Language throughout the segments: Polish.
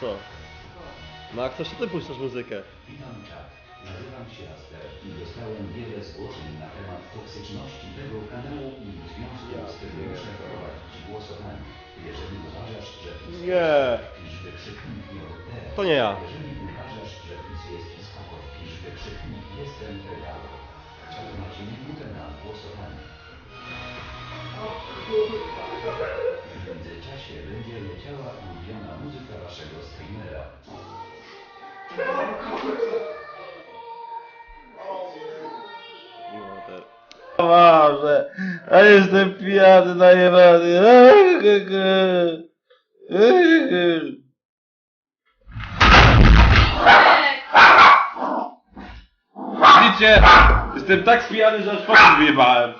Co? Max, to się ty puszczasz muzykę. Witam czat. Nazywam się Aster i dostałem wiele zgłoszeń na temat toksyczności tego kanału i w związku z tym muszę wprowadzić głosowanie. Jeżeli uważasz, że PiS Nie. pisz wykrzyknik JD. To nie ja. Jeżeli uważasz, że PiS jest spoko, pisz wykrzyknik jestem pedał. Macie minutę na głosowanie. W międzyczasie będzie leciała ulubiona muzyka waszego streamera. Boże, a jestem pijany, najebany. Widzicie, jestem tak spijany, że aż pokój wyjebałem.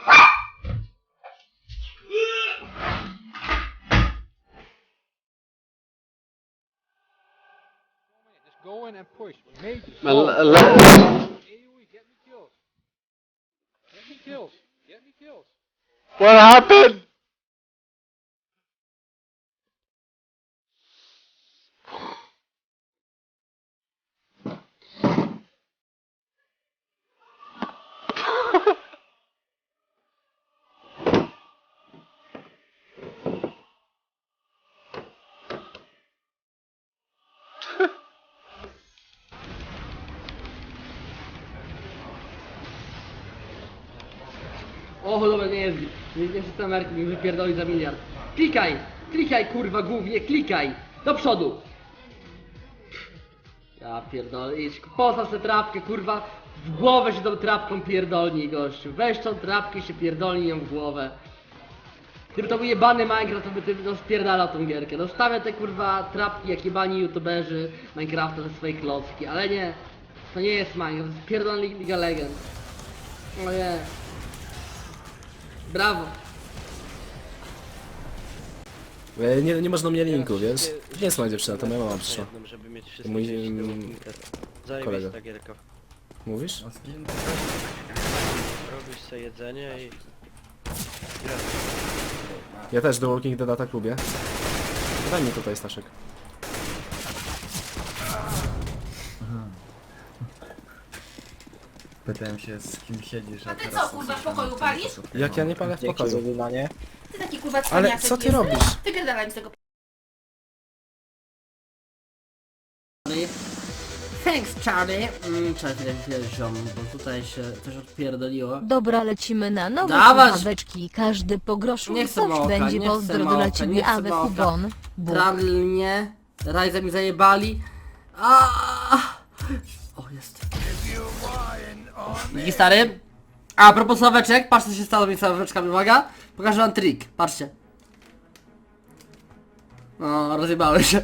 What happened? Dobra, nie jest. Nie, nie chcę Ameryki mi wypierdoli za miliard. Klikaj! Klikaj, kurwa, głównie, klikaj! Do przodu! Ja pierdolę, postaw tę trapkę, kurwa, w głowę się tą trapką pierdolni, gościu. Weź tą trapkę i się pierdolni ją w głowę. Gdyby to był jebany Minecraft, to by ty no, spierdalał tą gierkę. No stawia te kurwa trapki jak jebani youtuberzy Minecrafta ze swojej klocki, ale nie. To nie jest Minecraft, to jest pierdolony League of Legends. Nie. Brawo. E, Nie, nie można mnie linku, wiesz? Nie jest moja dziewczyna, to moja mama przyszła. żeby mieć I mój, mm, kolega. Zajebista gierka. Mówisz? Robisz sobie jedzenie i... Ja też The Walking Dead tak lubię. Daj mi tutaj Staszek. Pytałem się z kim siedzisz, a A ty teraz... co, kurwa, w pokoju palisz? Jak ja nie palę w pokoju. Ty taki kurwa Ale cwaniaczek co ty jesteś. robisz? Wypierdalaj mi z tego Thanks Charlie. Mm, czekaj chwilę, chwilę ziom, bo tutaj się coś odpierdoliło. Dobra, lecimy na nowe Dawać! słuchaweczki. Każdy po groszu Nie i chcę coś małka, będzie. nie chcę Pozdro małka, dla nie ciebie, chcę Awe małka. Kubon. Bóg. Rajza mi zajebali. A! Dzięki stary. A propos sławeczek, patrzcie co się stało z tymi sławeczkami, uwaga. Pokażę wam trik, patrzcie. O, rozjebały się.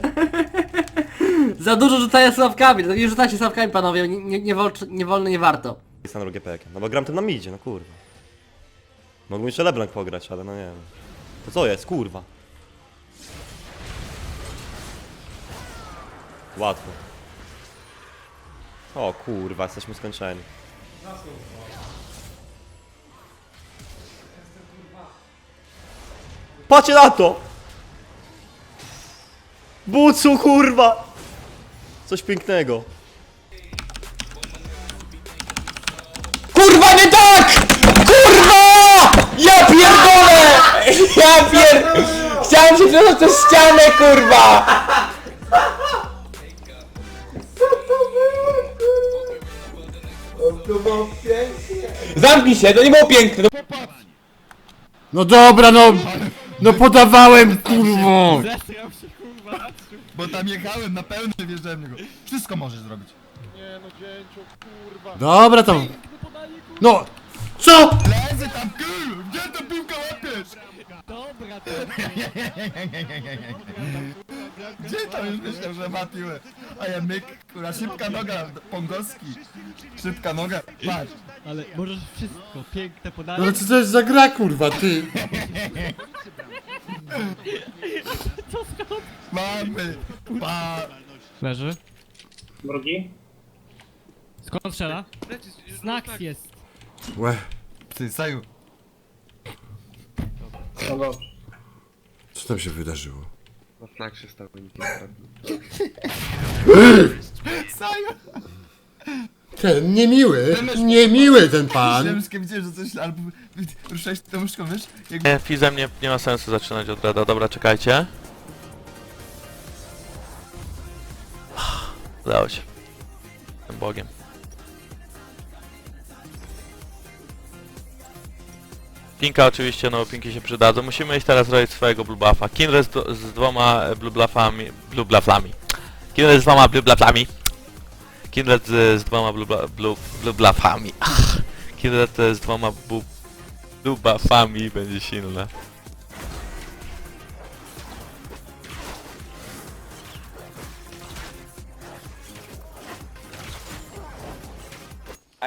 Za dużo rzucania sławkami, no nie rzucajcie sławkami panowie, nie, nie, nie, nie wolno, nie warto. Jest na drugie. No bo gram tym na midzie, no kurwa. Mógłbym jeszcze LeBlanc pograć, ale no nie wiem. To co jest, kurwa? Łatwo. O kurwa, jesteśmy skończeni. Patrzcie na to! Bucu, kurwa! Coś pięknego. Kurwa nie tak! Kurwa! Ja pierdolę! Ja pier... Chciałem się przejść przez ścianę, kurwa! Zamknij się, to nie było piękne. No, no dobra, no... No podawałem, kurwo! Bo tam jechałem, na pełny wjeżdżałem w niego. Wszystko możesz zrobić. Dobra tam... No... Co? Lezy tam, kur! Gdzie tę piłkę łapiesz? Dobra, Gdzie tam już myślał, że ma piłę? A ja myk, kurwa, szybka noga, Pongowski. Szybka noga, patrz. Ale możesz wszystko. Piękne podanie. No ale co to jest za gra, kurwa, ty? Mamy, pa... Leży. Drugi. Skąd strzela? Snacks jest. Łe, Ty, Saju, co tam się wydarzyło? No flag się stał nikt nie. Saju! Ten niemiły, niemiły ten pan. Ziemskie widziałem, że coś albo ruszałeś tą myszką, wiesz? Jakby Nie, Fizem nie, nie ma sensu zaczynać od Reda. Dobra, czekajcie. Udało się. Jestem Bogiem. Pinka oczywiście, no pinki się przydadzą. Musimy iść teraz robić swojego blue buffa. Z, z dwoma blue bluffami. Blue z dwoma blue. Kindred z, z dwoma blue, blu- blue, z dwoma bu, buffami będzie silne.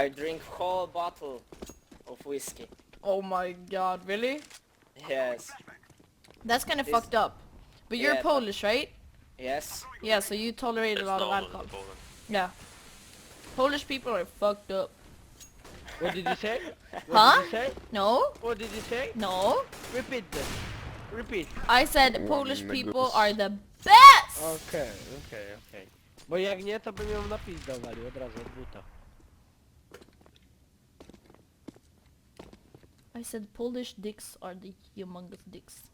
I drink whole bottle of whiskey. Oh my god, really? Yes. That's kind of This- fucked up. But you're Yeah, but- Polish, right? Yes. Yeah, so you tolerate a lot of alcohol. Yeah. Polish people are fucked up. What did you say? Huh? Did you say? No? What did you say? No? Repeat this. Repeat. I said Polish people are the best! Okej, okej, okej. Bo jak nie, to bym ją na pizdę walił od razu od buta. I said Polish dicks are the humongous dicks.